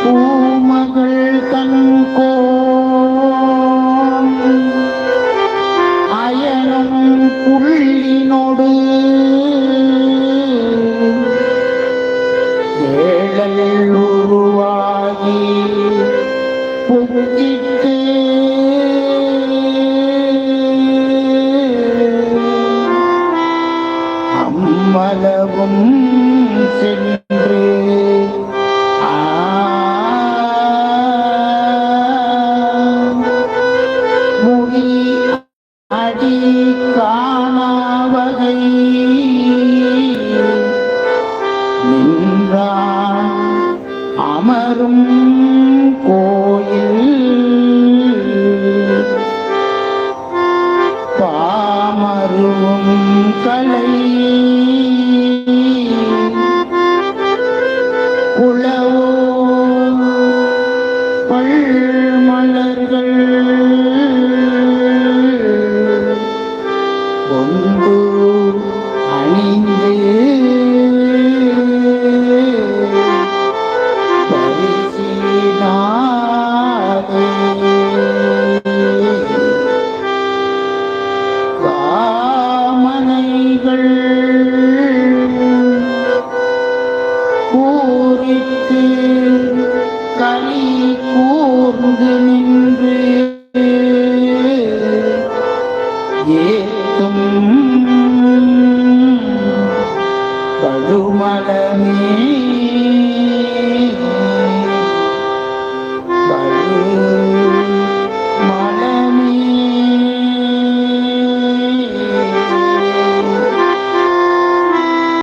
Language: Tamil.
பூமகள் தன்கோ அயனும் புள்ளினொடு ஏழல் உருவாகி புக்கிட்டு அம்மளவும் சென்று அடி காணாவகை நின்றான் அமரும் கோயில். பாமருவும் கலை. குளவோ பல் மலர்கள் அணிந்து பரிசினாரே காமனைகள் பூரித்து களி கூர்ந்து நின்று ஏத்தும் கழுமலமே